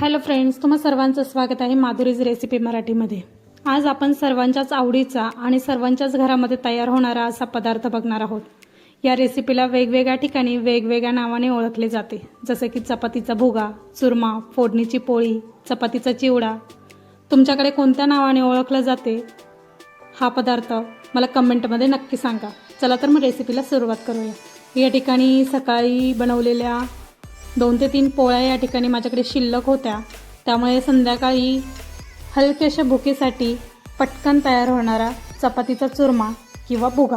Hello friends तुम्हा सर्वांचं स्वागत आहे माधुरीज रेसिपी मराठीमध्ये. आज आपण सर्वांच्याच आवडीचा आणि सर्वांच्याच घरामध्ये तयार होणारा असा पदार्थ बघणार आहोत. या रेसिपीला वेगवेगळ्या ठिकाणी वेगवेगळ्या नावाने ओळखले जाते. जसं की चपातीचा भुगा चुरमा फोडणीची पोळी चपातीचा चिवडा. तुमच्याकडे कोणत्या नावाने ओळखलं जाते? हा पदार्थ मला कमेंटमध्ये नक्की सांगा. चला तर मग रेसिपीला सुरुवात करूया. या ठिकाणी सकाळी बनवलेल्या दोन ते तीन पोळ्या या ठिकाणी माझ्याकडे शिल्लक होत्या. त्यामुळे संध्याकाळी हलक्याशा भुकेसाठी पटकन तयार होणारा चपातीचा चुरमा किंवा भुगा.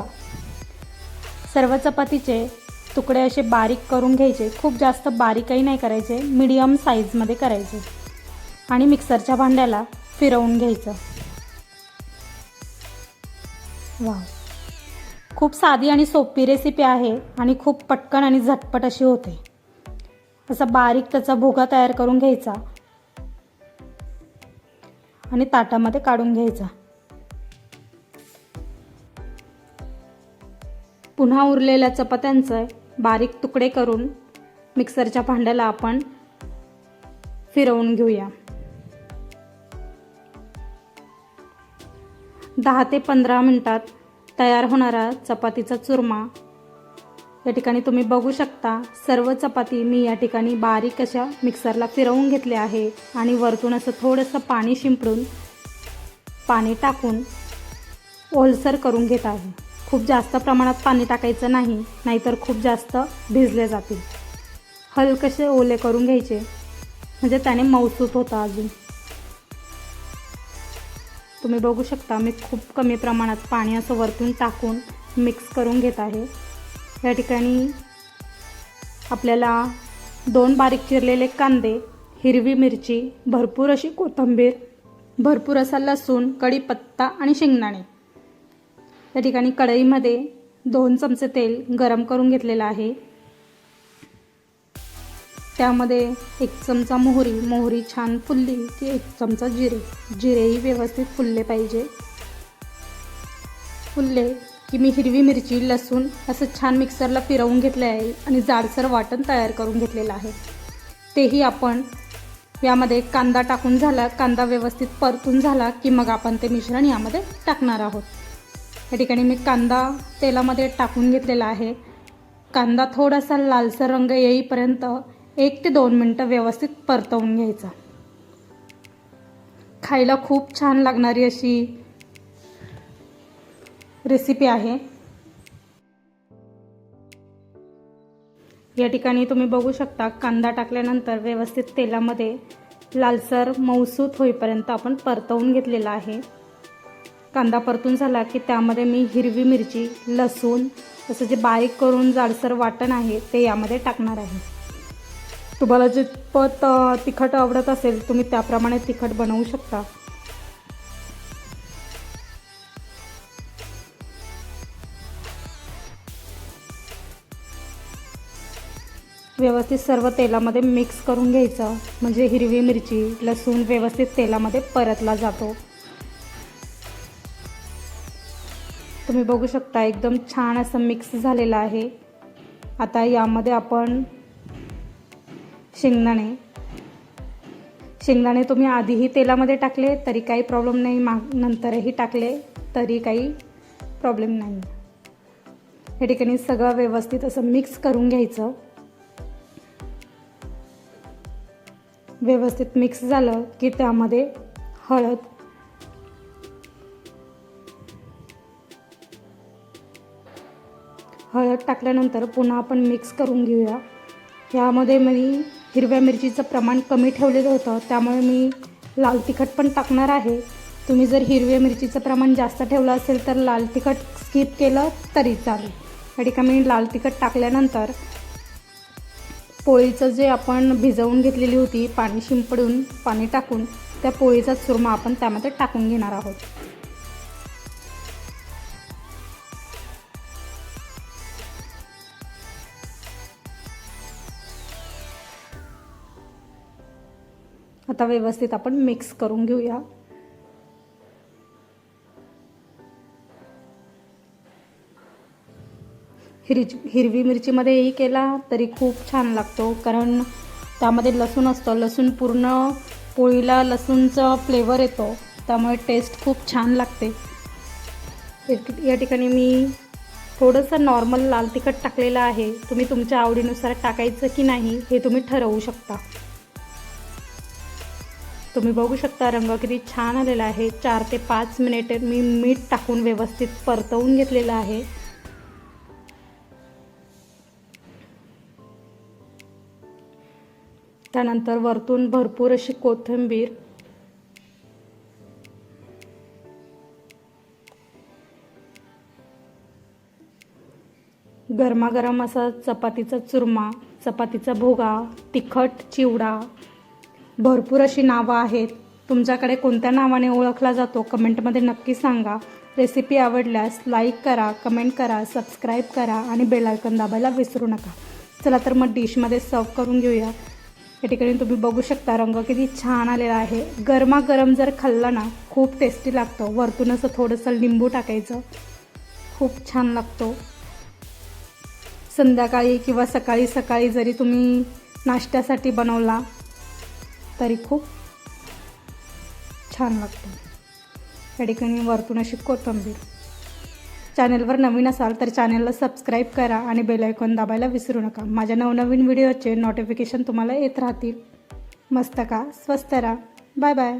सर्व चपातीचे तुकडे असे बारीक करून घ्यायचे. खूप जास्त बारीकही नाही करायचे. मीडियम साईजमध्ये करायचे. आणि मिक्सरच्या भांड्याला फिरवून घ्यायचं. वा खूप साधी आणि सोपी रेसिपी आहे आणि खूप पटकन आणि झटपट अशी होते. असा बारीक त्याचा भुगा तयार करून घ्यायचा. आणि ताटामध्ये काढून घ्यायचा. पुन्हा उरलेल्या चपात्यांचे बारीक तुकडे करून मिक्सरच्या भांड्याला आपण फिरवून घेऊया. दहा ते पंधरा मिनटात तयार होणारा चपातीचा चुरमा या ठिकाणी तुम्ही बघू शकता सर्व चपाती मी या ठिकाणी बारीक अशा मिक्सरला फिरवून घेतले आहे आणि वरतून असं थोडंसं पाणी शिंपडून पाणी टाकून ओलसर करून घेत आहे. खूप जास्त प्रमाणात पाणी टाकायचं नाही नाहीतर खूप जास्त भिजले जातील. हलकसे ओले करून घ्यायचे. म्हणजे त्याने मौसूत होता अजून. तुम्ही बघू शकता मी खूप कमी प्रमाणात पाणी असं वरतून टाकून मिक्स करून घेत आहे. या ठिकाणी आपल्याला दोन बारीक चिरलेले कांदे हिरवी मिरची भरपूर अशी कोथिंबीर भरपूर असा लसूण कढीपत्ता आणि शेंगदाणे. या ठिकाणी कढईमध्ये दोन चमचे तेल गरम करून घेतलेलं आहे. त्यामध्ये एक चमचा मोहरी मोहरी छान फुलली की एक चमचा जिरे. जिरेही व्यवस्थित फुलले पाहिजे. फुलले की मी हिरवी मिरची लसूण असं छान मिक्सरला फिरवून घेतले आहे आणि जाडसर वाटण तयार करून घेतलेलं आहे. तेही आपण यामध्ये कांदा टाकून झाला कांदा व्यवस्थित परतून झाला की मग आपण ते मिश्रण यामध्ये टाकणार आहोत. या ठिकाणी मी कांदा तेलामध्ये टाकून घेतलेला आहे. कांदा थोडासा लालसर रंग येईपर्यंत एक ते दोन मिनटं व्यवस्थित परतवून घ्यायचा. खायला खूप छान लागणारी अशी रेसिपी आहे. या ठिकाणी तुम्ही बघू शकता कांदा टाकल्यानंतर व्यवस्थित तेलामध्ये लालसर मऊसूत होईपर्यंत आपण परतवून घेतलेला आहे. कांदा परतून झाला की त्यामध्ये मी हिरवी मिरची लसूण तसं जे बारीक करून जाडसर वाटण आहे ते यामध्ये टाकणार आहे. तुम्हाला जितपत तिखट आवडत असेल तुम्ही त्याप्रमाणे तिखट बनवू शकता. व्यवस्थित सर्व तेलामध्ये मिक्स करून घ्यायचं. म्हणजे हिरवी मिरची लसूण व्यवस्थित तेलामध्ये परतला जातो. तुम्ही बघू शकता एकदम छान असं मिक्स झालेलं आहे. आता यामध्ये आपण शेंगदाणे. शेंगदाणे तुम्ही आधीही तेलामध्ये टाकले तरी काही प्रॉब्लेम नाही. मा नंतरही टाकले तरी काही प्रॉब्लेम नाही. या ठिकाणी सगळं व्यवस्थित असं मिक्स करून घ्यायचं. व्यवस्थित मिक्स झालं की त्यामध्ये हळद. हळद टाकल्यानंतर पुन्हा आपण मिक्स करून घेऊया. यामध्ये मी हिरव्या मिरचीचं प्रमाण कमी ठेवलेलं होतं त्यामुळे मी लाल तिखट पण टाकणार आहे. तुम्ही जर हिरव्या मिरचीचं प्रमाण जास्त ठेवलं असेल तर लाल तिखट स्किप केलं तरी चालेल. या ठिकाणी मी लाल तिखट टाकल्यानंतर पोळीचं जे आपण भिजवून घेतलेली होती पाणी शिंपडून पाणी टाकून त्या पोळीचा चुरमा आपण त्यामध्ये टाकून घेणार आहोत. आता व्यवस्थित आपण मिक्स करून घेऊया. हिरज हिरवी मिरचीमध्येही केला तरी खूप छान लागतो. कारण त्यामध्ये लसूण असतं. लसूण पूर्ण पोळीला लसूणचा फ्लेवर येतो. त्यामुळे टेस्ट खूप छान लागते. या ठिकाणी मी थोडंसं नॉर्मल लाल तिखट टाकलेलं आहे. तुम्ही तुमच्या आवडीनुसार टाकायचं की नाही हे तुम्ही ठरवू शकता. तुम्ही बघू शकता रंग किती छान आलेला आहे. चार ते पाच मिनिटे मी मीठ टाकून व्यवस्थित परतवून घेतलेलं आहे. त्यानंतर वरतून भरपूर अशी कोथिंबीर. गरमागरम असा चपातीचा चुरमा चपातीचा भोगा तिखट चिवडा. भरपूर अशी नावं आहेत. तुमच्याकडे कोणत्या नावाने ओळखला जातो? कमेंटमध्ये नक्की सांगा. रेसिपी आवडल्यास लाईक करा कमेंट करा सबस्क्राईब करा आणि बेलायकन दाबायला विसरू नका. चला तर मग डिशमध्ये सर्व करून घेऊया. या ठिकाणी तुम्ही बघू शकता रंग किती छान आलेला आहे. गरमागरम जर खाल्ला ना खूप टेस्टी लागतं. वरतून असं थोडंसं लिंबू टाकायचं. खूप छान लागतो. संध्याकाळी किंवा सकाळी सकाळी जरी तुम्ही नाश्त्यासाठी बनवला तरी खूप छान लागतो. या ठिकाणी वरतून अशी कोथिंबीर. चॅनलवर नवीन असाल तर चॅनलला सबस्क्राईब करा आणि बेल आयकॉन दाबायला विसरू नका. माझ्या नवनवीन व्हिडिओचे नोटिफिकेशन तुम्हाला येत राहतील. मस्त का स्वस्त राहा. Bye bye.